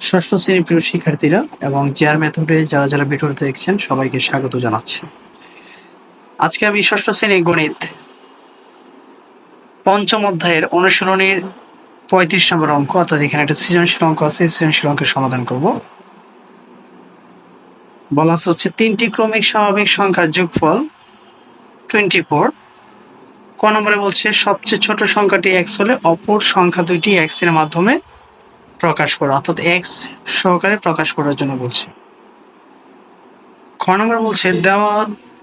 ষষ্ঠ শ্রেণির প্রিয় শিক্ষার্থীরা এবং চেয়ার মেথডে যারা যারা ভিডিওটি দেখছেন, সবাইকে স্বাগত জানাচ্ছি। আজকে আমি ষষ্ঠ শ্রেণির গণিত পঞ্চম অধ্যায়ের অনুশীলনীর পঁয়ত্রিশ নম্বর অঙ্ক, অর্থাৎ এখানে একটা সৃজনশীল অঙ্ক আছে সৃজনশীল অঙ্কের সমাধান করব। বলা হচ্ছে, তিনটি ক্রমিক স্বাভাবিক সংখ্যার যোগফল টোয়েন্টি ফোর। ক নম্বরে বলছে, সবচেয়ে ছোট সংখ্যাটি এক্স হলে অপর সংখ্যা দুইটি এক্সের মাধ্যমে প্রকাশ করো, অর্থাৎ এক্স সহকারে প্রকাশ করার জন্য বলছে। খ বলছে, দেওয়া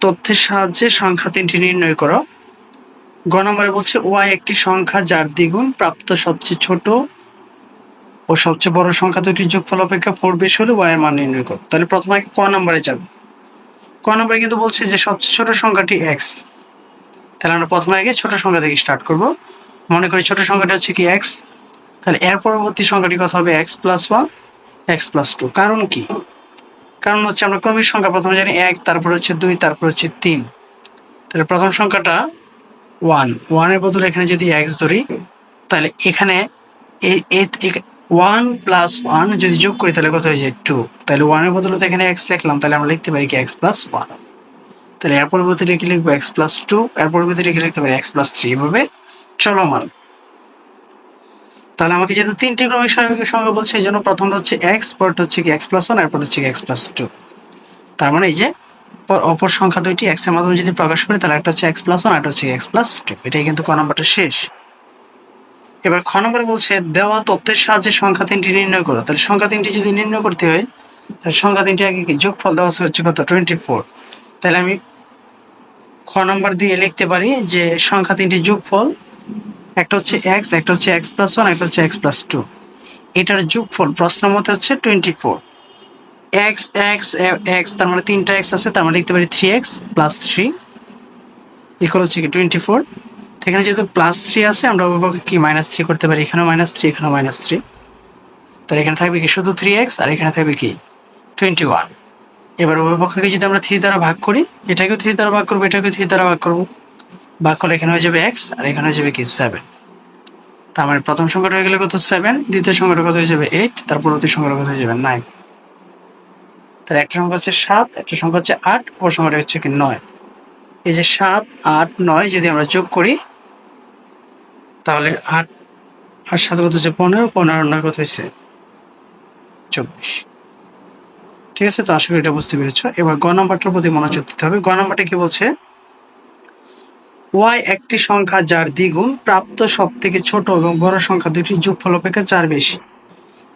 তথ্যের সাহায্যে সংখ্যা তিনটি নির্ণয় করো। গ নম্বরে বলছে ওয়াই একটি সংখ্যা যার দ্বিগুণ প্রাপ্ত সবচেয়ে ছোট ও সবচেয়ে বড় সংখ্যা দুটির যোগফল অপেক্ষা ফোর বেশি হলে ওয়াই এর মান নির্ণয় করো। তাহলে প্রথমে আগে ক নম্বরে যাবে। ক নম্বরে কিন্তু বলছে যে, সবচেয়ে ছোট সংখ্যাটি এক্স তাহলে আমরা প্রথমে আগে ছোট সংখ্যা থেকে স্টার্ট করব। মনে করি ছোট সংখ্যাটা হচ্ছে কি এক্স তাহলে এর পরবর্তী সংখ্যাটি কত হবে x plus one x plus two কারণ কি? কারণ হচ্ছে আমরা ক্রমিক সংখ্যা প্রথমে জানি এক, তারপর হচ্ছে দুই, তারপর হচ্ছে তিন। তাহলে প্রথম সংখ্যাটা ওয়ান ওয়ানের বদলে এখানে যদি এক্স ধরি, তাহলে এখানে ওয়ান প্লাস ওয়ান যদি যোগ করি, তাহলে কত হয়ে যায় টু তাহলে ওয়ানের বদলে তো এখানে এক্স লিখলাম, তাহলে আমরা লিখতে পারি কি এক্স প্লাস ওয়ান তাহলে এর পরবর্তী রেখে লিখব? এক্স প্লাস টু এর পরবর্তী রেখে লিখতে পারি? এক্স প্লাস থ্রি এভাবে চলমান। তাহলে আমাকে যেহেতু তিনটি ক্রমিক স্বাভাবিক সংখ্যা বলছে, এই জন্য প্রথমটা হচ্ছে এক্স পরটা হচ্ছে কি এক্স প্লাস ওয়ান এরপর হচ্ছে কি এক্স প্লাস টু তার মানে এই যে অপর সংখ্যা দুইটি এক্সের মাধ্যমে যদি প্রকাশ করি, তাহলে একটা হচ্ছে এক্স প্লাস ওয়ান একটা হচ্ছে এক্স প্লাস টু এটাই কিন্তু ক নম্বরটা শেষ। এবার খ নম্বরে বলছে, দেওয়া তথ্যের সাহায্যে সংখ্যা তিনটি নির্ণয় করো। তাহলে সংখ্যা তিনটি যদি নির্ণয় করতে হয়, তাহলে সংখ্যা তিনটি আগে কি? যোগফল দেওয়া আছে হচ্ছে কত? টোয়েন্টি ফোর তাহলে আমি খ নম্বর দিয়ে লিখতে পারি যে সংখ্যা তিনটি যোগফল একটা হচ্ছে এক্স একটা হচ্ছে এক্স প্লাস ওয়ান একটা হচ্ছে এক্স প্লাস টু এটার যোগফল প্রশ্ন মতে হচ্ছে twenty four x x x তার মানে তিনটা এক্স আছে, তার মানে লিখতে পারি three x plus three equal হচ্ছে কি টোয়েন্টি ফোর এখানে যেহেতু প্লাস থ্রি আছে, আমরা অভিভাবককে কি মাইনাস থ্রি করতে পারি। এখানেও মাইনাস থ্রি এখানেও মাইনাস থ্রি তাহলে এখানে থাকবে কি, শুধু থ্রি এক্স আর এখানে থাকবে কি টোয়েন্টি ওয়ান এবার অভিভাবককে যদি আমরা থ্রি দ্বারা ভাগ করি, এটাকেও থ্রি দ্বারা ভাগ করব, এটাকেও থ্রি দ্বারা ভাগ করব। ভাগ করলে এখানে হয়ে যাবে এক্স আর এখানে হয়ে যাবে কি? সেভেন তার মানে প্রথম সংখ্যাটা হয়ে গেলে কত? সেভেন দ্বিতীয় সংখ্যাটা কত হয়ে যাবে? এইট তার পরবর্তী সংখ্যাটা কত হয়ে যাবে? নাইন তাহলে একটা সংখ্যা হচ্ছে সাত, একটা সংখ্যা হচ্ছে আট অপর সংখ্যাটা হচ্ছে কি? নয়. এই যে সাত, আট, নয় যদি আমরা যোগ করি, তাহলে আট আর সাত কত হচ্ছে? পনেরো পনেরো নয় কত হয়েছে? চব্বিশ. ঠিক আছে? তো আশা করি এটা বুঝতে পেরেছ। এবার গ নাম্বারটার প্রতি মনোযোগ দিতে হবে। গ নাম্বারটা কি বলছে? ওয়াই একটি সংখ্যা যার দ্বিগুণ, প্রাপ্ত সব থেকে ছোট এবং বড় সংখ্যা দুটির যোগফল অপেক্ষা চার বেশি।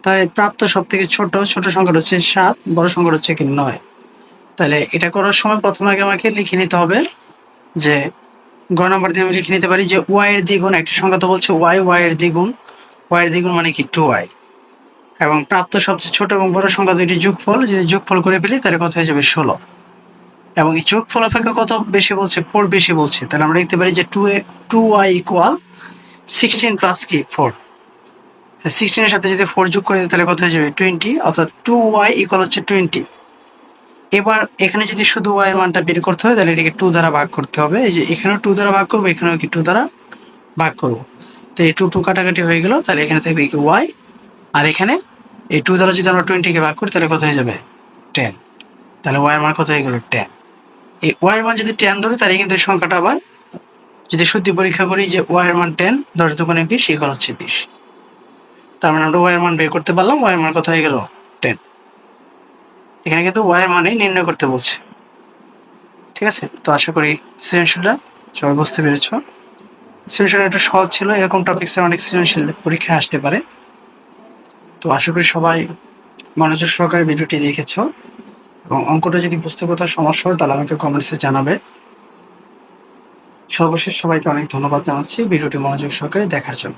তাই প্রাপ্ত সব থেকে ছোট ছোট সংখ্যাটা হচ্ছে সাত, বড় সংখ্যাটা হচ্ছে কি নয়। তাহলে এটা করার সময় প্রথমে আগে আমাকে লিখে নিতে হবে যে, গ নম্বর দিয়ে আমি লিখে নিতে পারি যে ওয়াই এর দ্বিগুণ, একটি সংখ্যা তো বলছে ওয়াই ওয়াই এর দ্বিগুণ, ওয়াই এর দ্বিগুণ মানে কি টু ওয়াই। এবং প্রাপ্ত সবচেয়ে ছোট এবং বড় সংখ্যা দুইটি যোগফল, যদি যোগফল করে ফেলি তাহলে কত হয়ে যাবে ষোলো। এবং এই যোগফল অপেক্ষা কত বেশি বলছে? ফোর বেশি বলছে। তাহলে আমরা লিখতে পারি যে two a two y equal sixteen plus কি? ফোর সিক্সটিনের সাথে যদি ফোর যোগ করে দিই, তাহলে কত হয়ে যাবে? টোয়েন্টি অর্থাৎ টু ওয়াই ইকুয়াল হচ্ছে টোয়েন্টি এবার এখানে যদি শুধু ওয়াই এর মানটা বের করতে হয়, তাহলে এটাকে টু দ্বারা ভাগ করতে হবে। এই যে এখানেও টু দ্বারা ভাগ করব, এখানেও কি টু দ্বারা ভাগ করব? তো এই টু টু কাটাকাটি হয়ে গেল, তাহলে এখানে থাকবে কি ওয়াই আর এখানে এই টু দ্বারা যদি আমরা টোয়েন্টিকে ভাগ করি, তাহলে কত হয়ে যাবে? টেন তাহলে ওয়াই এর মান কত হয়ে গেল? টেন এই ওয়াই এর মান যদি টেন ধরে, তাহলে কিন্তু এই সংখ্যাটা আবার যদি সত্যি পরীক্ষা করি যে ওয়াই মান টেন দশ দোকানে বিশ ইকুয়াল হচ্ছে বিশ। তার মানে আমরা ওয়াই এর মান বের করতে পারলাম ওয়াই এর মান কত হয়ে গেল? টেন এখানে কিন্তু ওয়াই মানে নির্ণয় করতে বলছে। ঠিক আছে? তো আশা করি সৃজনশীলটা সবাই বুঝতে পেরেছ। সৃজনশীল একটা সহজ ছিল, এরকম টপিক্সে অনেক সৃজনশীল পরীক্ষায় আসতে পারে। তো আশা করি সবাই মনোযোগ সহকারে ভিডিওটি দেখেছ। এবং অঙ্কটা যদি বুঝতে কোথাও সমস্যা হয় তাহলে আমাকে কমেন্টসে জানাবে। সর্বশেষ সবাইকে অনেক ধন্যবাদ জানাচ্ছি। ভিডিওটি মনোযোগ সহকারে দেখার জন্য।